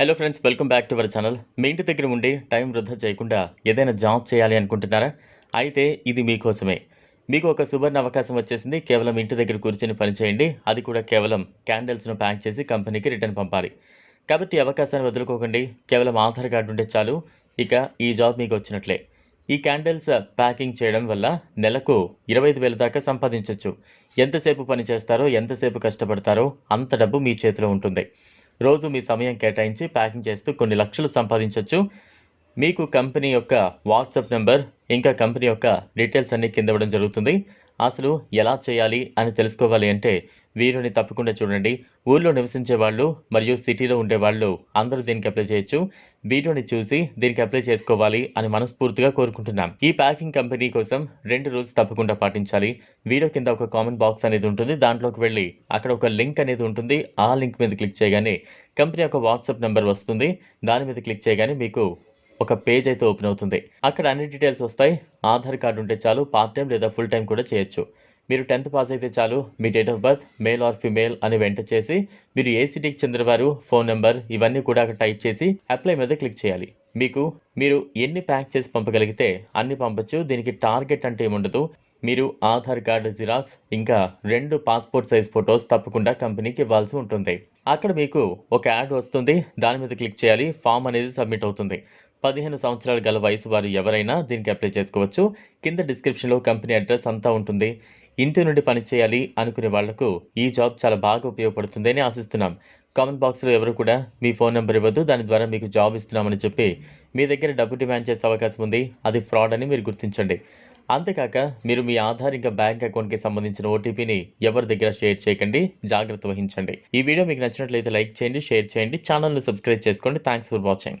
Hello friends welcome back to our channel మీ ఇంటి దగ్గర ఉండి టైం వృధా చేయకుండా ఏదైనా జాబ్ చేయాలి అనుకుంటున్నారా? అయితే ఇది మీకోసమే. మీకు ఒక సువర్ణ అవకాశం వచ్చేసింది. కేవలం ఇంటి దగ్గర కూర్చొని పనిచేయండి అది కూడా కేవలం క్యాండిల్స్ను ప్యాక్ చేసి కంపెనీకి రిటర్న్ పంపాలి. కాబట్టి అవకాశాన్ని వదులుకోకండి. కేవలం ఆధార్ కార్డు ఉంటే చాలు. ఇక ఈ జాబ్ మీకు వచ్చినట్లే. ఈ క్యాండిల్స్ ప్యాకింగ్ చేయడం వల్ల నెలకు ఇరవై ఐదు వేల దాకా సంపాదించవచ్చు ఎంతసేపు పని చేస్తారో ఎంతసేపు కష్టపడతారో అంత డబ్బు మీ చేతిలో ఉంటుంది. రోజు మీ సమయం కేటాయించి ప్యాకింగ్ చేస్తూ కొన్ని లక్షలు సంపాదించవచ్చు మీకు కంపెనీ యొక్క వాట్సాప్ నెంబర్ ఇంకా కంపెనీ యొక్క డీటెయిల్స్ అన్నీ కింద ఇవ్వడం జరుగుతుంది. అసలు ఎలా చేయాలి అని తెలుసుకోవాలి అంటే వీడియోని తప్పకుండా చూడండి. ఊళ్ళో నివసించే వాళ్ళు మరియు సిటీలో ఉండే వాళ్ళు అందరూ దీనికి అప్లై చేయొచ్చు. వీడియోని చూసి దీనికి అప్లై చేసుకోవాలి అని మనస్ఫూర్తిగా కోరుకుంటున్నాం. ఈ ప్యాకింగ్ కంపెనీ కోసం రెండు రూల్స్ తప్పకుండా పాటించాలి. వీడియో కింద ఒక కామెంట్ బాక్స్ అనేది ఉంటుంది. దాంట్లోకి వెళ్ళి అక్కడ ఒక లింక్ అనేది ఉంటుంది. ఆ లింక్ మీద క్లిక్ చేయగానే కంపెనీ యొక్క వాట్సాప్ నెంబర్ వస్తుంది. దాని మీద క్లిక్ చేయగానే మీకు ఒక పేజ్ అయితే ఓపెన్ అవుతుంది. అక్కడ అన్ని డీటెయిల్స్ వస్తాయి. ఆధార్ కార్డు ఉంటే చాలు పార్ట్ టైం లేదా ఫుల్ టైం కూడా చేయొచ్చు. మీరు టెన్త్ పాస్ అయితే చాలు. మీ date of birth male or female అని వెంట చేసి మీరు ఏ సిటీకి చెందినవారు ఫోన్ నెంబర్ ఇవన్నీ కూడా అక్కడ టైప్ చేసి అప్లై మీద క్లిక్ చేయాలి. మీకు మీరు ఎన్ని ప్యాక్ చేసి పంపగలిగితే అన్ని పంపచ్చు. దీనికి టార్గెట్ అంటే ఏముండదు. మీరు ఆధార్ కార్డు జిరాక్స్ ఇంకా రెండు పాస్పోర్ట్ సైజ్ ఫొటోస్ తప్పకుండా కంపెనీకి ఇవ్వాల్సి ఉంటుంది. అక్కడ మీకు ఒక యాడ్ వస్తుంది. దాని మీద క్లిక్ చేయాలి. ఫామ్ అనేది సబ్మిట్ అవుతుంది. పదిహేను సంవత్సరాలు గల వయసు వారు ఎవరైనా దీనికి అప్లై చేసుకోవచ్చు. కింద డిస్క్రిప్షన్లో కంపెనీ అడ్రస్ అంతా ఉంటుంది. ఇంటి నుండి పని చేయాలి అనుకునే వాళ్ళకు ఈ జాబ్ చాలా బాగా ఉపయోగపడుతుంది అని ఆశిస్తున్నాం. కామెంట్ బాక్స్లో ఎవరు కూడా మీ ఫోన్ నెంబర్ ఇవ్వద్దు. దాని ద్వారా మీకు జాబ్ ఇస్తున్నామని చెప్పి మీ దగ్గర డబ్బు డిమాండ్ చేసే అవకాశం ఉంది. అది ఫ్రాడ్ అని మీరు గుర్తించండి. అంతేకాక మీరు మీ ఆధార్ ఇంకా బ్యాంక్ అకౌంట్కి సంబంధించిన ఓటీపీని ఎవరి దగ్గర షేర్ చేయకండి. జాగ్రత్త వహించండి. ఈ వీడియో మీకు నచ్చినట్లయితే లైక్ చేయండి షేర్ చేయండి. ఛానల్ను సబ్స్క్రైబ్ చేసుకోండి. Thanks for watching.